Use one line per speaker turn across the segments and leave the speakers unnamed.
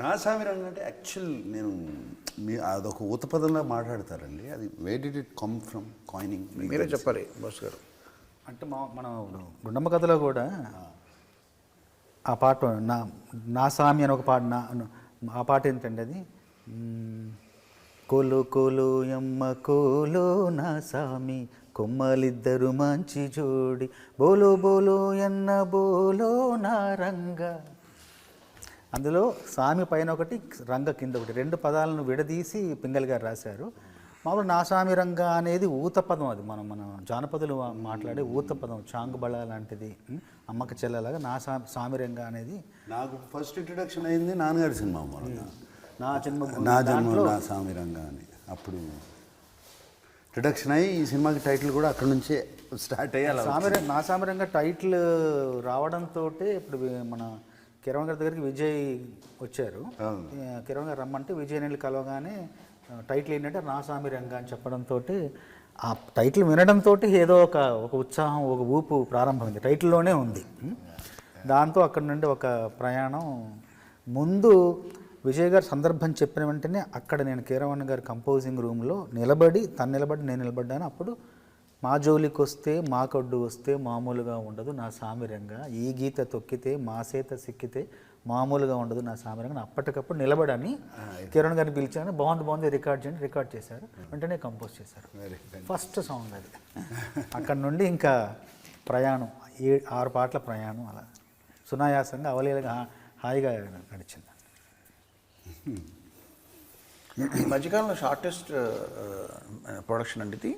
నా సామిరంగం అంటే యాక్చువల్ నేను మీ అదొక ఊత పదంలో మాట్లాడతారండి. అది way did it come from coining
మీరే చెప్పాలి బస్ గారు.
అంటే మా మనం గుండమ్మ కథలో కూడా ఆ పాట నా నా సామి అని ఒక పాట నా ఆ పాట ఏంటండి అది. కోలు కోలు ఎమ్మ కోలు నా సామి కొమ్మలిద్దరు మంచి జోడి బోలో బోలో ఎన్న బోలో నా రంగ. అందులో సామి పైన ఒకటి రంగ కింద ఒకటి. రెండు పదాలను విడదీసి పింగల్ గారు రాశారు. మామూలు నా సామి రంగ అనేది ఊత పదం అది. మనం మన జానపదులు మాట్లాడే ఊత పదం. చాంగుబళ లాంటిది? అమ్మక చెల్లెలాగా నా సా సామి రంగ అనేది.
నాకు ఫస్ట్ ఇంట్రడక్షన్ అయింది నాన్నగారి సినిమా
నా జన్మ
నా జన్మ నా సామిరంగా అని. అప్పుడు ఇంట్రడక్షన్ అయ్యి ఈ సినిమాకి టైటిల్ కూడా అక్కడ నుంచే స్టార్ట్ అయ్యాలి
నా సామిరంగా టైటిల్ రావడంతో ఇప్పుడు మన కిరణ్ గారి దగ్గరికి విజయ్ వచ్చారు. కిరణ్ గారు రమ్మంటే విజయ్ నీళ్ళు కలవగానే టైటిల్ ఏంటంటే నా సామిరంగా అని చెప్పడంతో ఆ టైటిల్ వినడంతో ఏదో ఒక ఒక ఉత్సాహం ఒక ఊపు ప్రారంభమైంది. టైటిల్లోనే ఉంది? దాంతో అక్కడ నుండి ఒక ప్రయాణం. ముందు విజయ్ గారు సందర్భం చెప్పిన వెంటనే అక్కడ నేను కీరవణ్ గారి కంపోజింగ్ రూమ్లో నిలబడి తను నిలబడి నేను నిలబడ్డాను. అప్పుడు మా జోలికి వస్తే మా కడ్డు వస్తే మామూలుగా ఉండదు నా సామిరంగా. ఈ గీత తొక్కితే మా సేత సిక్కితే మామూలుగా ఉండదు నా సామిరంగా. అప్పటికప్పుడు నిలబడని కిరణ్ గారిని పిలిచాను. బాగుంది బాగుంది రికార్డ్ చేయండి రికార్డ్ చేశారు. వెంటనే కంపోజ్ చేశారు. ఫస్ట్ సాంగ్ అది. అక్కడ నుండి ఇంకా ప్రయాణం. ఏ ఆరు పాటల ప్రయాణం అలా. సునాయాసంగా అవలీలగా హాయిగా నడిచింది.
ఈ మధ్యకాలంలో షార్టెస్ట్ ప్రొడక్షన్ అండి ఇది.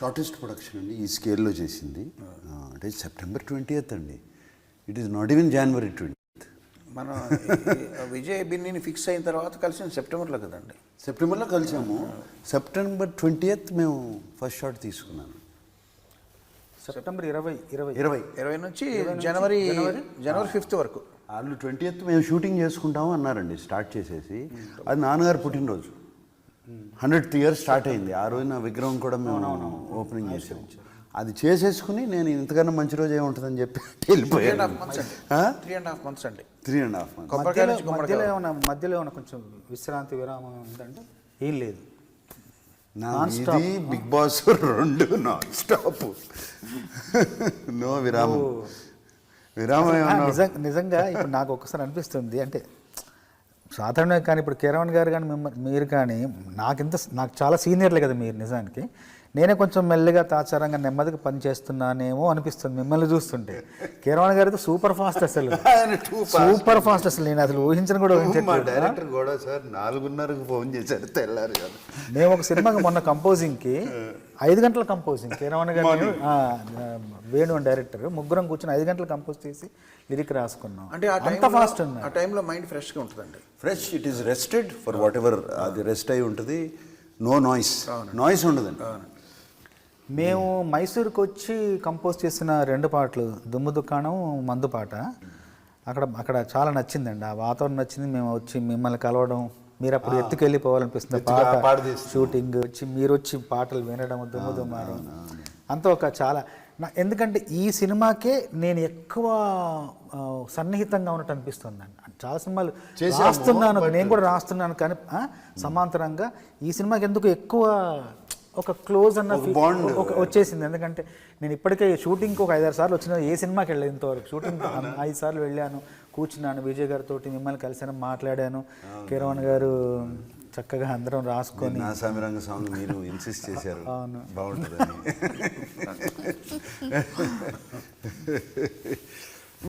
షార్టెస్ట్ ప్రొడక్షన్ అండి. ఈ స్కేల్లో చేసింది. అంటే సెప్టెంబర్ ట్వంటీ అండి. It is not even January twenty
మనం విజయ్ బిన్నీని ఫిక్స్ అయిన తర్వాత కలిసిన సెప్టెంబర్లో కదండి.
సెప్టెంబర్లో కలిసాము. సెప్టెంబర్ ట్వంటీ మేము ఫస్ట్ షాట్ తీసుకున్నాను
సెప్టెంబర్ ఇరవై ఇరవై.
ఇరవై.
ఇరవై నుంచి జనవరి జనవరి? ఫిఫ్త్ వరకు.
వాళ్ళు ట్వంటీ మేము షూటింగ్ చేసుకుంటాము అన్నారండి స్టార్ట్ చేసేసి. అది నాన్నగారు పుట్టినరోజు. హండ్రెడ్ ఇయర్ స్టార్ట్ అయింది. ఆ రోజున విగ్రహం కూడా మేము ఓపెనింగ్ చేసాము అది చేసేసుకుని నేను ఇంతకన్నా మంచి రోజు ఏముంటుందని చెప్పి
మంత్స్
వెళ్ళిపోయాను.
Three and. హాఫ్ మంత్స్ అండి.
త్రీ అండ్ హాఫ్ మంత్
కొబ్బరికాయ
మధ్యలో ఏమైనా మధ్యలో ఏమైనా కొంచెం విశ్రాంతి విరామం ఉందంటే ఏం లేదు.
ఇది బిగ్ బాస్ రెండు నాన్ స్టాప్. నో విరామం. విరామం
నిజంగా ఇప్పుడు నాకు ఒక్కసారి అనిపిస్తుంది. అంటే సాధారణంగా కానీ ఇప్పుడు కిరణ్ గారు కానీ మిమ్మల్ని మీరు కానీ నాకు ఇంత నాకు చాలా సీనియర్లే కదా మీరు నిజానికి. నేనే కొంచెం మెల్లిగా తాచారంగా నెమ్మదిగా పని చేస్తున్నానేమో అనిపిస్తుంది మిమ్మల్ని చూస్తుంటే. కిరణ్ గారు అయితే సూపర్ ఫాస్ట్ అసలు. సూపర్ ఫాస్ట్ అసలు. నేను అసలు ఊహించను కూడా ఊహించట్లేదు.
డైరెక్టర్ కూడా సార్ నాలుగున్నరకు ఫోన్ చేశారు తెల్లారు కదా.
మేము ఒక సినిమాకి మొన్న కంపోజింగ్కి ఐదు గంటల కంపోజింగ్. కిరణ్ గారు ఆ, వేణు అని డైరెక్టర్. ముగ్గురం కూర్చొని ఐదు గంటలు కంపోజ్ చేసి లిరిక్ రాసుకున్నాం.
అంటే ఆ
అంత ఫాస్ట్ ఉంది
ఆ టైంలో మైండ్ ఫ్రెష్గా ఉంటుందండి.
Fresh it is rested for whatever అది రెస్ట్ అయి ఉంటుంది. నో నాయిస్ నాయిస్ ఉండదండి.
మేము మైసూరుకు వచ్చి కంపోజ్ చేసిన రెండు పాటలు దుమ్ము దుకాణం మందు పాట. అక్కడ అక్కడ చాలా నచ్చిందండి. ఆ వాతావరణం నచ్చింది. మేము వచ్చి మిమ్మల్ని కలవడం మీరు అప్పుడు ఎత్తుకెళ్ళిపోవాలనిపిస్తుంది పాట. షూటింగ్ వచ్చి మీరు వచ్చి పాటలు వినడం దుమ్ము దుమ్మారం. అంతా ఒక చాలా నా ఎందుకంటే ఈ సినిమాకే నేను ఎక్కువ సన్నిహితంగా ఉన్నట్టు అనిపిస్తుంది. అండి చాలా సినిమాలు రాస్తున్నాను నేను కూడా రాస్తున్నాను కానీ సమాంతరంగా ఈ సినిమాకి ఎందుకు ఎక్కువ ఒక క్లోజ్ అన్న. ఒక వచ్చేసింది. ఎందుకంటే నేను ఇప్పటికే షూటింగ్కి ఒక ఐదారు సార్లు వచ్చిన ఏ సినిమాకి వెళ్ళలేదు ఇంతవరకు. షూటింగ్ ఐదు సార్లు వెళ్ళాను కూర్చున్నాను విజయ్ గారితో మిమ్మల్ని కలిసాను మాట్లాడాను. కిరణ్ గారు చక్కగా అందరం రాసుకొని
నా సామిరంగ సాంగ్ మీరు ఇన్సిస్ట్ చేశారు. బాగుంటుందని.